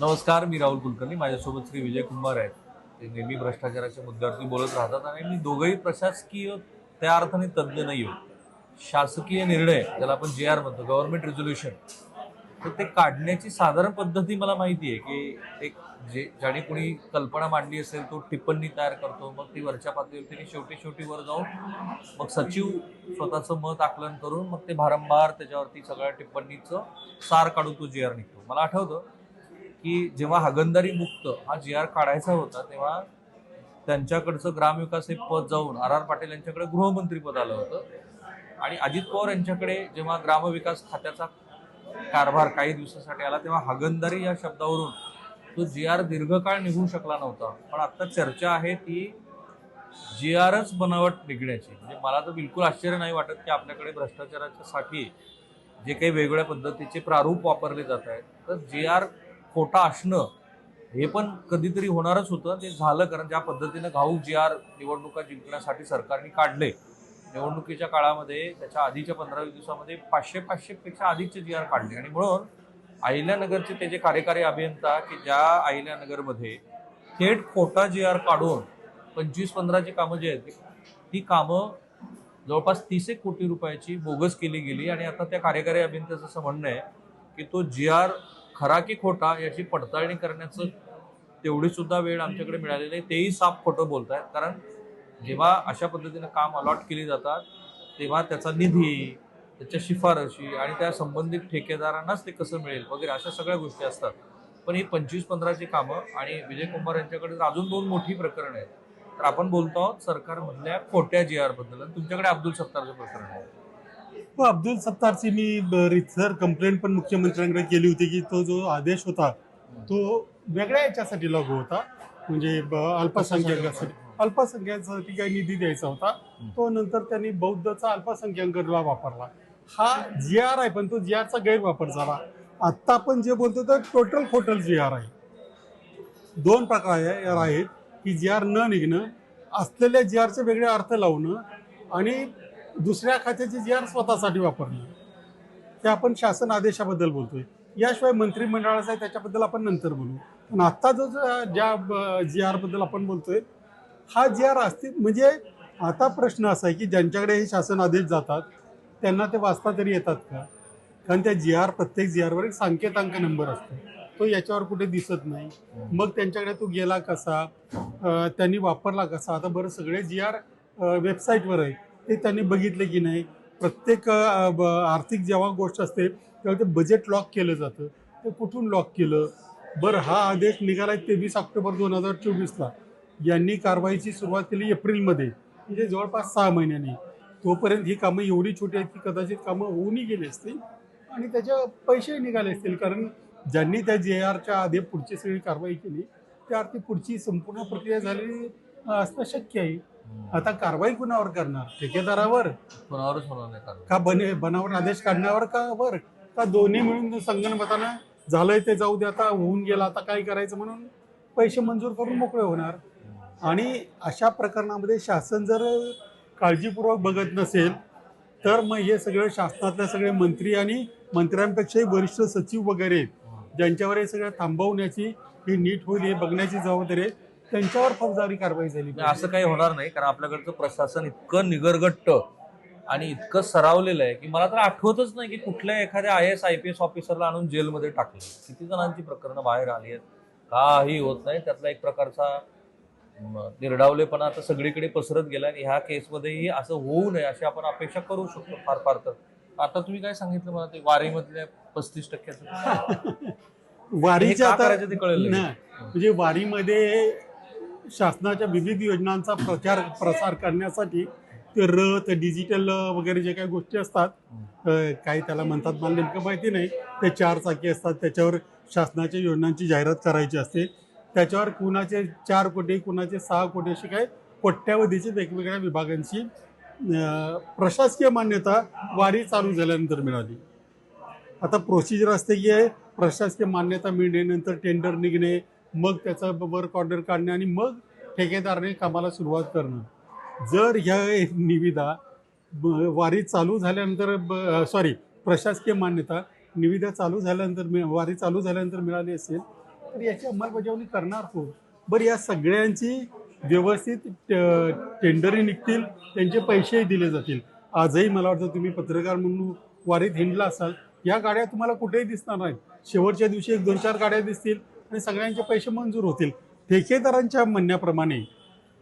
नमस्कार मी राहुल कुलकर्णी. माझ्यासोबत श्री विजय कुमार आहेत. ते नेहमी भ्रष्टाचाराच्या मुद्द्यावरती बोलत राहतात आणि मी दोघंही प्रशासकीय त्या अर्थाने तज्ज्ञ नाही होत शासकीय निर्णय ज्याला आपण जे आर म्हणतो गव्हर्नमेंट रेझोल्युशन तर ते काढण्याची साधारण पद्धती मला माहिती आहे की एक जे ज्याने कोणी कल्पना मांडली असेल तो टिप्पणी तयार करतो मग ती वरच्या पातळीवरती आणि शेवटी शेवटी वर जाऊन मग सचिव स्वतःचं मत आकलन करून मग ते भारंभार त्याच्यावरती सगळ्या टिप्पणीचं सार काढून तो जे आर निघतो. मला आठवतं की जेव्हा हागंदारी मुक्त हा जी आर काढायचा होता तेव्हा त्यांच्याकडचं ग्रामविकास हे पद जाऊन आर आर पाटील यांच्याकडे गृहमंत्री पद आलं होतं. आणि अजित पवार यांच्याकडे जेव्हा ग्रामविकास खात्याचा कारभार काही दिवसासाठी आला तेव्हा हागंदारी या शब्दावरून तो जी आर दीर्घकाळ निघू शकला नव्हता. पण आता चर्चा आहे ती जी आरच बनावट निघण्याची म्हणजे मला तर बिलकुल आश्चर्य नाही वाटत की आपल्याकडे भ्रष्टाचाराच्या साठी जे काही वेगवेगळ्या पद्धतीचे प्रारूप वापरले जात आहेत. तर जी आर खोटा असणं हे पण कधीतरी होणारच होतं. ते झालं कारण ज्या पद्धतीनं घाऊक जी आर निवडणुका जिंकण्यासाठी सरकारने काढले निवडणुकीच्या काळामध्ये त्याच्या आधीच्या पंधरा दिवसामध्ये पाचशे पाचशेपेक्षा अधिकचे जी आर काढले. आणि म्हणून अहिल्यानगरचे ते जे कार्यकारी अभियंता की ज्या अहिल्यानगरमध्ये थेट खोटा जी आर काढून पंचवीस पंधराची कामं जी आहेत ती कामं जवळपास तीस एक कोटी रुपयाची बोगस केली गेली. आणि आता त्या कार्यकारी अभियंत्याचं असं म्हणणं आहे की तो जी आर खरा की खोटा याची पडताळणी करण्याचं तेवढी सुद्धा वेळ आमच्याकडे मिळालेली आहे. तेही साफ खोटं बोलत आहेत कारण जेव्हा अशा पद्धतीनं काम अलॉट केली जातात तेव्हा त्याचा निधी त्याच्या शिफारशी आणि त्या संबंधित ठेकेदारांनाच ते कसं मिळेल वगैरे अशा सगळ्या गोष्टी असतात. पण ही पंचवीस पंधराची कामं आणि विजय कुमार यांच्याकडे अजून दोन मोठी प्रकरणं आहेत तर आपण बोलतो आहोत सरकारमधल्या खोट्या जी आरबद्दल आणि तुमच्याकडे अब्दुल सत्तारचं प्रकरण आहे. व अब्दुल सत्तारची मी रितसर कंप्लेंट पण मुख्यमंत्र्यांकडे केली होती की तो जो आदेश होता तो वेगळ्या याच्यासाठी लागू होता. म्हणजे अल्पसंख्याकासाठी. अल्पसंख्याकासाठी काही निधी द्यायचा होता. तो नंतर त्यांनी बौद्धचा अल्पसंख्याकांना वापरला. हा जी आर आहे पण तो जी आरचा गैरवापर झाला. आत्ता आपण जे बोलतो तर टोटल फोटल जी आर आहे. दोन प्रकार आहेत की जी आर न निघणं असलेल्या जी आरचे वेगळे अर्थ लावणं आणि दुसऱ्या खात्याचे जी आर स्वतःसाठी वापरली. ते आपण शासन आदेशाबद्दल बोलतोय. याशिवाय मंत्रिमंडळाचा आहे त्याच्याबद्दल आपण नंतर बोलू. पण आत्ता जो ज्या जी आरबद्दल आपण बोलतोय हा जी आर असतील म्हणजे आता प्रश्न असा आहे की ज्यांच्याकडे हे शासन आदेश जातात त्यांना ते वाचता तरी येतात का? कारण त्या जी आर प्रत्येक जी आरवर एक सांकेतांक नंबर असतो. तो याच्यावर कुठे दिसत नाही. मग त्यांच्याकडे तो गेला कसा? त्यांनी वापरला कसा? आता बरं सगळे जी आर वेबसाईटवर आहे ते त्यांनी बघितलं की नाही. प्रत्येक ब- आर्थिक जेव्हा गोष्ट असते तेव्हा ते बजेट लॉक केलं जातं. ते कुठून लॉक केलं? बरं हा आदेश निघाला तेवीस ऑक्टोबर दोन हजार चोवीसला. यांनी कारवाईची सुरुवात केली एप्रिलमध्ये. म्हणजे जवळपास सहा महिन्यांनी. तोपर्यंत ही कामं एवढी छोटी आहेत की कदाचित कामं होऊनही गेली असतील आणि त्याचे पैसेही निघाले असतील. कारण ज्यांनी त्या जे आरच्या आधी पुढची सगळी कारवाई केली त्या अर्थी पुढची संपूर्ण प्रक्रिया झालेली असणं शक्य आहे. आता कारवाई कुणावर करणार? ठेकेदारावर? कोणावरच होणार नाही कारण का बने बनावट आदेश काढण्यावर का वर? का दोन्ही मिळून संगणमतानं झालंय ते जाऊ दे आता होऊन गेला आता काय करायचं म्हणून पैसे मंजूर करून मोकळे होणार? आणि अशा प्रकरणामध्ये शासन जर काळजीपूर्वक बघत नसेल तर मग हे सगळं शासनातले सगळे मंत्री आणि मंत्र्यांपेक्षाही वरिष्ठ सचिव वगैरे आहेत, ज्यांच्यावर हे सगळं थांबवण्याची ही नीट होईल हे बघण्याची जबाबदारी आहे त्यांच्यावर फौजदारी कारवाई झाली नाही. असं काही होणार नाही कारण आपल्याकडचं प्रशासन इतकं निगरगट्ट आणि इतकं सरावलेलं आहे की मला तर आठवतच नाही की कुठल्या एखाद्या I S I P S ऑफिसरला आणून जेलमध्ये टाकलं किती जणांची प्रकरणं बाहेर आली आहेत काही होत नाही त्यातला एक प्रकारचा म, निर्डावलेपणा आता सगळीकडे पसरत गेला आणि ह्या केसमध्येही असं होऊ नये अशी आपण अपेक्षा करू शकतो फार फार तर आता तुम्ही काय सांगितलं मला ते वारीमधल्या पस्तीस टक्क्याचं वारीचे का आता करायचं ते कळलं नाही. नाही. म्हणजे वारीमध्ये शासनाच्या विविध योजनांचा प्रचार प्रसार करण्यासाठी ते रथ डिजिटल वगैरे जे काही गोष्टी असतात काही त्याला म्हणतात मला नेमकं माहिती नाही. ते चार चाकी असतात त्याच्यावर शासनाच्या योजनांची जाहिरात करायची असते. त्याच्यावर कुणाचे चार कोटी कुणाचे सहा कोटी अशी काय कोट्यावधीची वेगवेगळ्या विभागांची प्रशासकीय मान्यता वारी चालू झाल्यानंतर मिळाली. आता प्रोसिजर असते की प्रशासकीय मान्यता मिळणे नंतर टेंडर निघणे मग त्याचा वर्क ऑर्डर काढणे आणि मग ठेकेदाराने कामाला सुरुवात करणं. जर ह्या निविदा ब- वारी चालू झाल्यानंतर सॉरी प्रशासकीय मान्यता निविदा चालू झाल्यानंतर वारी चालू झाल्यानंतर मिळाली असेल तर याची अंमलबजावणी करणार कोण? बरं या सगळ्यांची व्यवस्थित टेंडरही निघतील त्यांचे पैसेही दिले जातील. आजही मला वाटतं तुम्ही पत्रकार म्हणून वारीत हिंडला असाल या गाड्या तुम्हाला कुठेही दिसणार नाहीत. शेवटच्या दिवशी एक दोन चार गाड्या दिसतील आणि सगळ्यांचे पैसे मंजूर होतील. ठेकेदारांच्या म्हणण्याप्रमाणे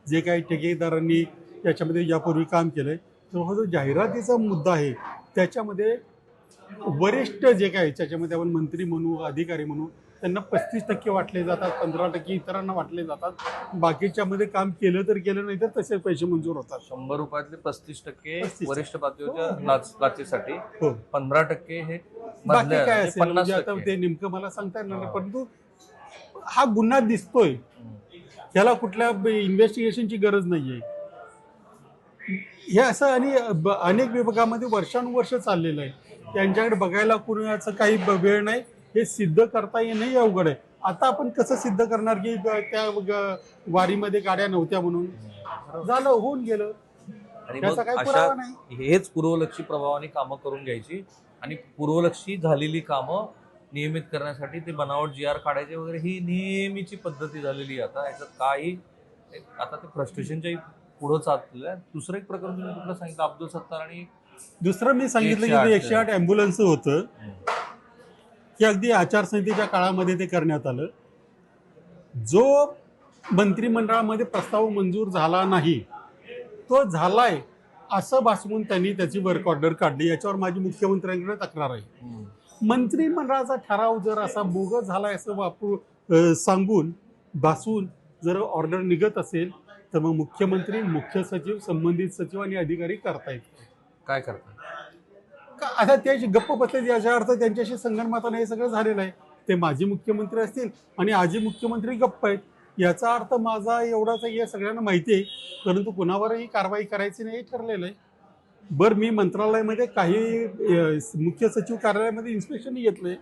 जे काही ठेकेदारांनी याच्यामध्ये यापूर्वी काम केलंय तर हा जो जाहिरातीचा मुद्दा आहे त्याच्यामध्ये वरिष्ठ जे काही त्याच्यामध्ये आपण मंत्री म्हणू अधिकारी म्हणू त्यांना पस्तीस टक्के वाटले जातात पंधरा टक्के इतरांना वाटले जातात. बाकीच्यामध्ये काम केलं तर केलं नाही तर तसे पैसे मंजूर होतात. शंभर रुपयातले पस्तीस टक्के 35. वरिष्ठ पातळीच्या लाचेसाठी. हो. पंधरा टक्के हे बाकी काय म्हणजे असेल? म्हणजे आता ते नेमकं मला सांगता येणार नाही हा. परंतु हा गुन्हा दिसतोय. त्याला कुठल्या इन्व्हेस्टिगेशनची गरज नाहीये. हे असं आणि अनेक विभागामध्ये वर्षानुवर्ष चाललेलं आहे. त्यांच्याकडे बघायला कुणाचं काही वेळ नाही. हे सिद्ध करता येणंही अवघड आहे. आता आपण कसं सिद्ध करणार की त्या वारीमध्ये गाड्या नव्हत्या म्हणून? झालं होऊन गेलं. आणि मग काही अशा हेच पूर्वलक्षी प्रभावाने कामं करून घ्यायची आणि पूर्वलक्षी झालेली कामं नियमित करण्यासाठी ते बनावट जी आर काढायचे वगैरे ही नेहमीची पद्धती झालेली आहे आता. याच्यात काही आता ते फ्रस्ट्रेशनच्याही पुढं चाललेलं आहे दुसरं एक प्रकरण तुम्ही कुठलं सांगितलं? अब्दुल सत्तार आणि दुसरं मी सांगितलं की 108 ते एकशे आठ. ॲम्ब्युलन्स होतं. की अगदी आचारसंहितेच्या काळामध्ये ते करण्यात आलं. जो मंत्रिमंडळामध्ये प्रस्ताव मंजूर झाला नाही तो झालाय असं भासवून त्यांनी त्याची वर्क ऑर्डर काढली. याच्यावर माझी मुख्यमंत्र्यांकडे तक्रार आहे. मंत्रिमंडळाचा ठराव जर असा बोगस झालाय असं वापरू सांगून भासवून जर ऑर्डर निघत असेल तर मग मुख्यमंत्री मुख्य सचिव संबंधित सचिव आणि अधिकारी करतायत. काय करतात का आता ते जे गप्प बसले याचा अर्थ त्यांच्याशी संगणमताने हे सगळं झालेलं आहे. ते माजी मुख्यमंत्री असतील आणि आजी मुख्यमंत्री गप्प आहेत. याचा अर्थ माझा एवढाच हे सगळ्यांना माहिती आहे. परंतु कुणावरही कारवाई करायची नाही हे ठरलेलं आहे. बरं मी मंत्रालयामध्ये काही मुख्य सचिव कार्यालयामध्ये इन्स्पेक्शनही घेतले.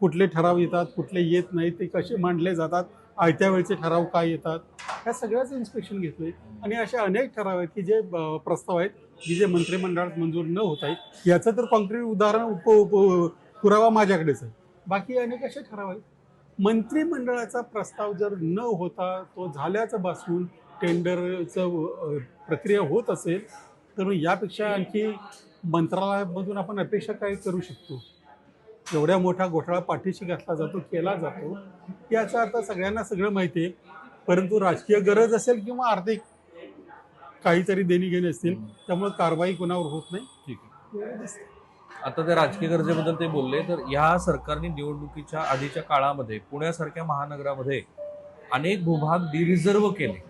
कुठले ठराव येतात कुठले येत नाहीत ते कसे मांडले जातात आयत्या वेळचे ठराव काय येतात ह्या सगळ्याचं इन्स्पेक्शन घेतले आणि असे अनेक ठराव आहेत की जे प्रस्ताव आहेत की जे मंत्रिमंडळात मंजूर न होत आहेत. याचं तर कॉन्क्रीट उदाहरण उप उप पुरावा माझ्याकडेच आहे बाकी अनेक असे ठराव आहेत. मंत्रिमंडळाचा प्रस्ताव जर न होता तो झाल्याचं बसून टेंडरचं प्रक्रिया होत असेल तर यापेक्षा आणखी मंत्रालयामधून आपण अपेक्षा काय करू शकतो? एवढ्या मोठा घोटाळा पाठीशी घातला जातो केला जातो याचा अर्थ सगळ्यांना सगळं माहिती आहे. परंतु राजकीय गरज असेल किंवा आर्थिक काहीतरी देणी घेणे असतील त्यामुळे कारवाई कोणावर होत नाही. ठीक आहे. आता त्या राजकीय गरजेबद्दल ते बोलले तर ह्या सरकारने निवडणुकीच्या आधीच्या काळामध्ये पुण्यासारख्या महानगरामध्ये अनेक भूभाग डिरिझर्व केले.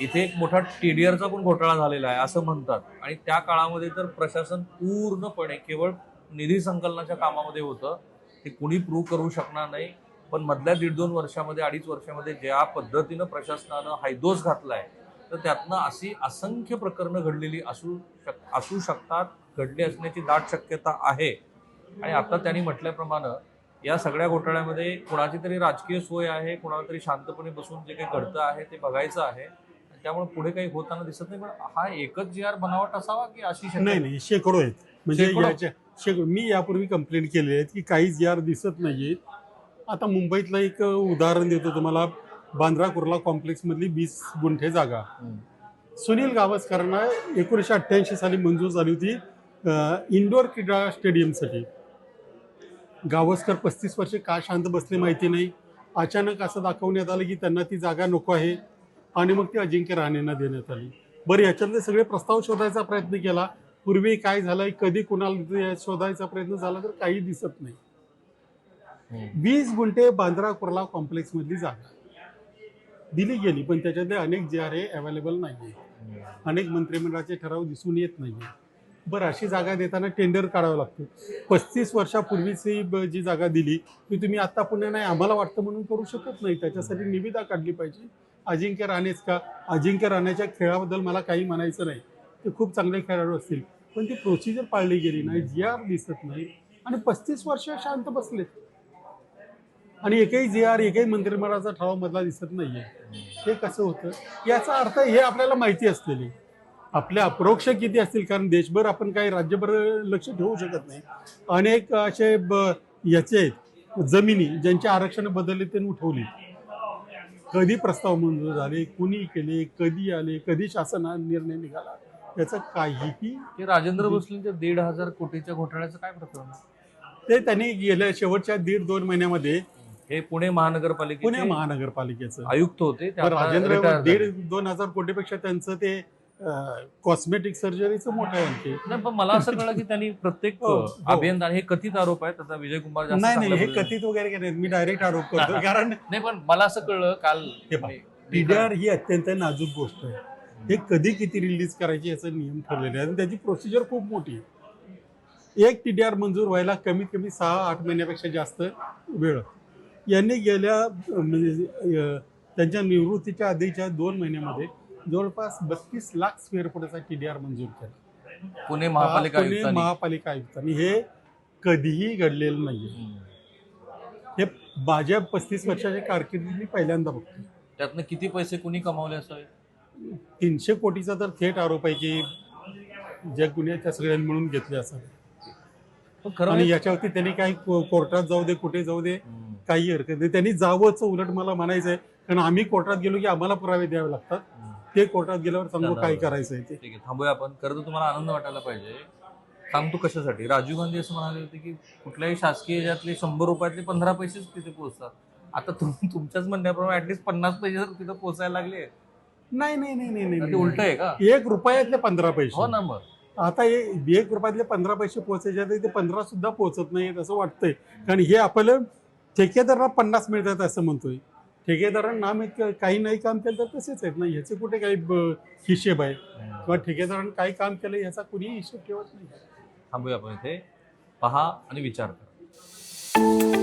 इथे एक मोठा टीडीआरचा पण घोटाळा झालेला आहे असं म्हणतात. आणि त्या काळामध्ये तर प्रशासन पूर्णपणे केवळ निधी संकलनाच्या कामामध्ये होतं. ते कुणी प्रूव्ह करू शकणार नाही. पण मधल्या दीड दोन वर्षामध्ये अडीच वर्षामध्ये ज्या पद्धतीनं प्रशासनानं हायदोस घातलाय तर त्यातनं अशी असंख्य प्रकरणं घडलेली असू शक असू शकतात घडली असण्याची दाट शक्यता आहे. आणि आता त्यांनी म्हटल्याप्रमाणे या सगळ्या घोटाळ्यामध्ये कुणाची तरी राजकीय सोय आहे कुणाला तरी शांतपणे बसून जे काही घडतं आहे ते बघायचं आहे. त्यामुळे पुढे काही होताना दिसत नाही पण हा एकच जी आर बनावट असावा की अशी नाही शक्यता नाही शेकडो आहेत. म्हणजे शेकडो? याच्या शेकडो मी यापूर्वी कंप्लेंट केली आहेत की काहीच यार दिसत नाहीयेत आता मुंबईतलं एक उदाहरण देतो तुम्हाला. बांद्रा कुर्ला कॉम्प्लेक्समधली वीस गुंठे जागा. हम्म. सुनील गावस्करांना एकोणीसशे अठ्ठ्याऐंशी साली मंजूर झाली होती इंडोर क्रीडा स्टेडियमसाठी गावस्कर पस्तीस वर्षे का शांत बसले माहिती नाही. अचानक असं दाखवण्यात आलं की त्यांना ती जागा नको आहे. आणि मग ती अजिंक्य राणेंना देण्यात आली. बरं याच्यातले सगळे प्रस्ताव शोधायचा प्रयत्न केला. पूर्वी काय झालंय कधी कुणाला शोधायचा प्रयत्न झाला तर काही दिसत नाही. वीस गुंठे बांद्रा कुर्ला कॉम्प्लेक्समधली जागा. दिली गेली पण त्याच्यातले अनेक जे आर अवेलेबल नाही आहे अनेक मंत्रिमंडळाचे ठराव दिसून येत नाही बरं अशी जागा देताना टेंडर काढावं लागतं. पस्तीस वर्षापूर्वीची जी जागा दिली ती तुम्ही आत्ता पुण्या नाही आम्हाला वाटतं म्हणून करू शकत नाही. त्याच्यासाठी निविदा काढली पाहिजे. अजिंक्य राणेच का? अजिंक्य राणेच्या खेळाबद्दल मला काही म्हणायचं नाही. ते खूप चांगले खेळाडू असतील. पण ती प्रोसिजर पाळली गेली नाही जी आर दिसत नाही. आणि पस्तीस वर्ष शांत बसले. आणि एकही जी आर एकही मंत्रिमंडळाचा ठराव मधला दिसत नाहीये. हे कसं होतं? याचा अर्थ हे आपल्याला माहिती असलेली. आपल्या अप्रोक्ष किती असतील? कारण देशभर आपण काही राज्यभर लक्ष ठेवू शकत नाही. अनेक असे ब याचे जमिनी ज्यांचे आरक्षण बदलले त्यांनी उठवली. कधी प्रस्ताव मंजूर झाले कुणी केले कधी आले कधी शासनाने निर्णय निघाला याचं काहीही ते राजेंद्र भोसलेंच्या दीड हजार कोटीच्या घोटाळ्याचं काय प्रकरण? ते त्यांनी गेल्या शेवटच्या दीड दोन महिन्यामध्ये हे पुणे महानगरपालिकेचे पुणे महानगरपालिकेचं आयुक्त होते राजेंद्र दीड. दोन हजार कोटीपेक्षा त्यांचं ते कॉस्मेटिक सर्जरीचं मोठं आहे आणखी. नाही पण मला असं कळलं की त्यांनी प्रत्येक हो, हो. अभियंता हे कथित आरोप आहेत आता विजय कुमार नाही नाही हे. कथित वगैरे नाही मी डायरेक्ट आरोप करतो कारण नाही पण मला असं कळलं काल हे टीडीआर ही अत्यंत नाजूक गोष्ट आहे. हे कधी किती रिलीज करायची याचा नियम ठरलेला आहे. आणि त्याची प्रोसिजर खूप मोठी आहे. एक टीडीआर मंजूर व्हायला कमीत कमी सहा आठ महिन्यापेक्षा जास्त वेळ. यांनी गेल्या म्हणजे त्यांच्या निवृत्तीच्या आधीच्या दोन महिन्यामध्ये जवळपास बत्तीस लाख स्क्वेअर फुटाचा टीडीआर मंजूर केला. पुणे महापालिका पुणे महापालिका आयुक्तांनी. हे कधीही घडलेलं नाहीये. हे माझ्या पस्तीस वर्षाच्या कारकिर्दीत मी पहिल्यांदा बघतो त्यातनं किती पैसे कुणी कमावले असावे? तीनशे कोटीचा तर थेट आरोप आहे की ज्या गुन्ह्याच्या सगळ्यांनी म्हणून घेतले असावे. आणि म्हणजे- याच्यावरती त्यांनी काही कोर्टात जाऊ दे कुठे जाऊ दे. काही हरकत नाही. त्यांनी जावंच उलट मला म्हणायचं आहे कारण आम्ही कोर्टात गेलो की आम्हाला पुरावे द्यावे लागतात. ते कोर्टात गेल्यावर सांगू काय. करायचं आहे ते. ठीक आहे थांबूया आपण. खरं तर तुम्हाला आनंद वाटायला पाहिजे. सांगतो कशासाठी. राजीव गांधी असं म्हणाले होते की कुठल्याही शासकीय याच्यातले शंभर रुपयातले पंधरा पैसेच तिथे पोहोचतात. आता तुम तुमच्याच म्हणण्याप्रमाणे ऍटलीस्ट पन्नास पैसे जर तिथे पोहोचायला लागले. तर नाही नाही नाही नाही ते उलट नाही आहे का? एक रुपयातले पंधरा हो पैसे ना मग. आता हे एक रुपयातले पंधरा पैसे पोहोचायचे आहेत, ते पंधरा सुद्धा पोहोचत नाहीत असं वाटतंय. कारण हे आपलं ठेकेदारांना पन्नास मिळतात असं म्हणतोय. ठेकेदारांना आम्ही काही नाही काम केलं तर तसेच आहेत ना. ह्याचे कुठे काही हिशेब आहे किंवा ठेकेदारांनी काही काम केलं याचा कुणीही हिशेब ठेवत नाही. थांबूया आपण इथे. पहा आणि विचार करा.